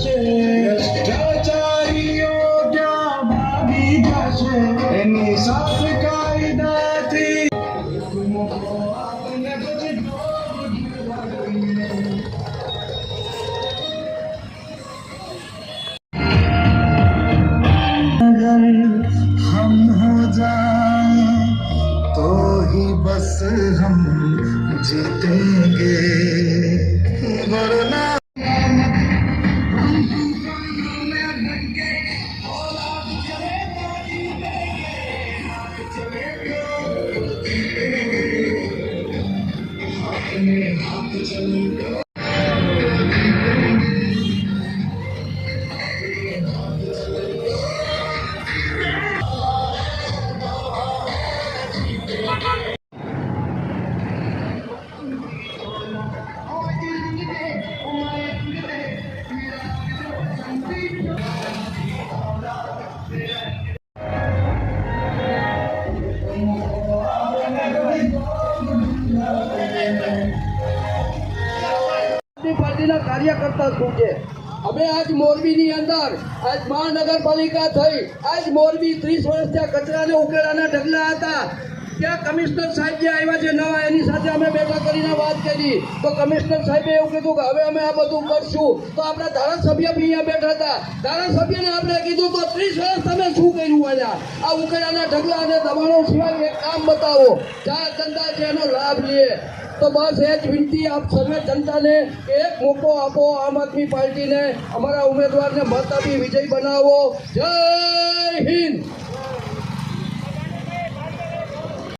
আছে চারিও ક્યાં ભાગી જશે એની સાથ કાયદાથી તુમકો આપને કુછ बस हम जीतेंगे वरना I'm telling Amen. પાર્ટીના કાર્યકર્તા શું છે અમે આજ મોરબીની અંદર, આજ મહાનગરપાલિકા થઈ, આજ મોરબી ત્રીસ વર્ષ ત્યાં કચરાને ઉકેલાના ઢગલા હતા. ત્યાં કમિશનર સાહેબ જે આવ્યા છે નવા એની સાથે અમે બેઠા કરીને વાત કરી. તો કમિશનર સાહેબે એવું કીધું કે હવે અમે આ બધું કરશું. તો આપણા ધારાસભ્ય બી અહીંયા બેઠા હતા. ધારાસભ્યને આપણે કીધું તો ત્રીસ વર્ષ તમે શું કર્યું અહીંયા? આ ઉકેલાના ઢગલા અને દબાણો સિવાય એક કામ બતાવો. ચાર ધંધા છે એનો લાભ લે. તો બસ એ જ વિનંતી આપ સર્વે જનતાને એક મોકો આપો આમ આદમી પાર્ટીને. અમારા ઉમેદવારને મત આપી વિજય બનાવો. જય હિન્દ!